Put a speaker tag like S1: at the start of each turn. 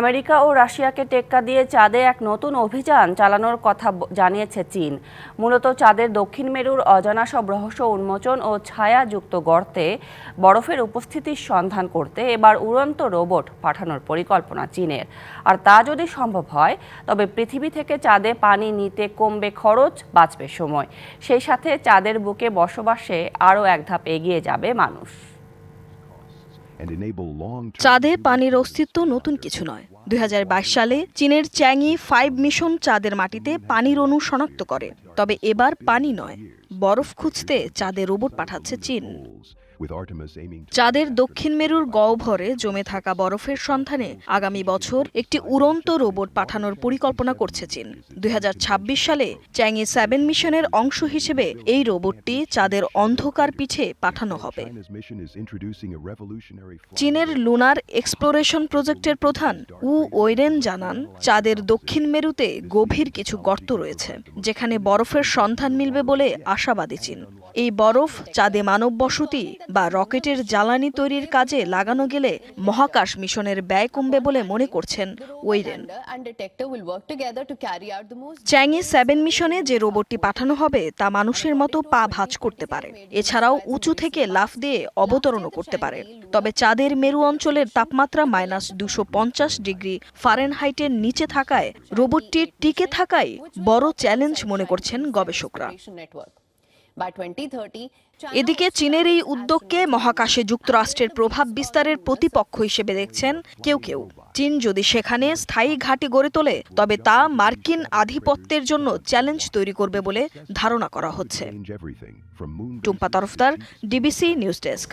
S1: America ও রাশিয়াকে টেক্কা দিয়ে চাঁদে এক নতুন অভিযান চালানোর কথা জানিয়েছে চীন। মূলত চাঁদের দক্ষিণ মেরুর অজানা সব রহস্য উন্মোচন ও ছায়াযুক্ত গর্তে বরফের উপস্থিতির সন্ধান করতে এবার উড়ন্ত রোবট পাঠানোর পরিকল্পনা চীনের। আর তা যদি সম্ভব হয়, তবে পৃথিবী থেকে চাঁদে পানি নিতে কমবে খরচ, বাঁচবে সময়। সেই সাথে চাঁদের বুকে বসবাসে আরও এক ধাপ এগিয়ে যাবে মানুষ।
S2: চাঁদে পানির অস্তিত্ব নতুন কিছু নয়। দুই সালে চীনের চ্যাংই ফাইভ মিশন চাঁদের মাটিতে পানির অণু শনাক্ত করে। তবে এবার পানি নয় বরফ খুঁজতে চাঁদে রোবট পাঠাচ্ছে চীন। চাঁদের দক্ষিণ মেরুর গহ্বরে জমে থাকা বরফের সন্ধানে আগামী বছর একটি উড়ন্ত রোবট পাঠানোর পরিকল্পনা করছে চীন। দুই হাজার ছাব্বিশ সালে চ্যাংই সেভেন মিশনের অংশ হিসেবে এই রোবটটি চাঁদের অন্ধকার পিছে পাঠানো হবে। চীনের লুনার এক্সপ্লোরেশন প্রজেক্টের প্রধান উ ওয়েরেন জানান চাঁদের দক্ষিণ মেরুতে গভীর কিছু গর্ত রয়েছে যেখানে বরফের সন্ধান মিলবে বলে আশাবাদী চীন। এই বরফ চাঁদে মানব বসতি বা রকেটের জ্বালানি তৈরির কাজে লাগানো গেলে মহাকাশ মিশনের ব্যয় কমবে বলে মনে করছেন ওয়েরেন। চ্যাংই সেভেন মিশনে যে রোবটটি পাঠানো হবে, তা মানুষের মতো পা ভাঁজ করতে পারে। এছাড়াও উঁচু থেকে লাফ দিয়ে অবতরণও করতে পারে। তবে চাঁদের মেরু অঞ্চলের তাপমাত্রা মাইনাস দুশো ডিগ্রি ফারেনহাইটের নিচে থাকায় রোবটটির টিকে থাকাই বড় চ্যালেঞ্জ মনে করছেন গবেষকরা। এদিকে চীনের এই উদ্যোগকে মহাকাশে যুক্তরাষ্ট্রের প্রভাব বিস্তারের প্রতিপক্ষ হিসেবে দেখছেন কেউ কেউ। চীন যদি সেখানে স্থায়ী ঘাঁটি গড়ে তোলে তবে তা মার্কিন আধিপত্যের জন্য চ্যালেঞ্জ তৈরি করবে বলে ধারণা করা হচ্ছে। Tumpa Tarafdar DBC news desk.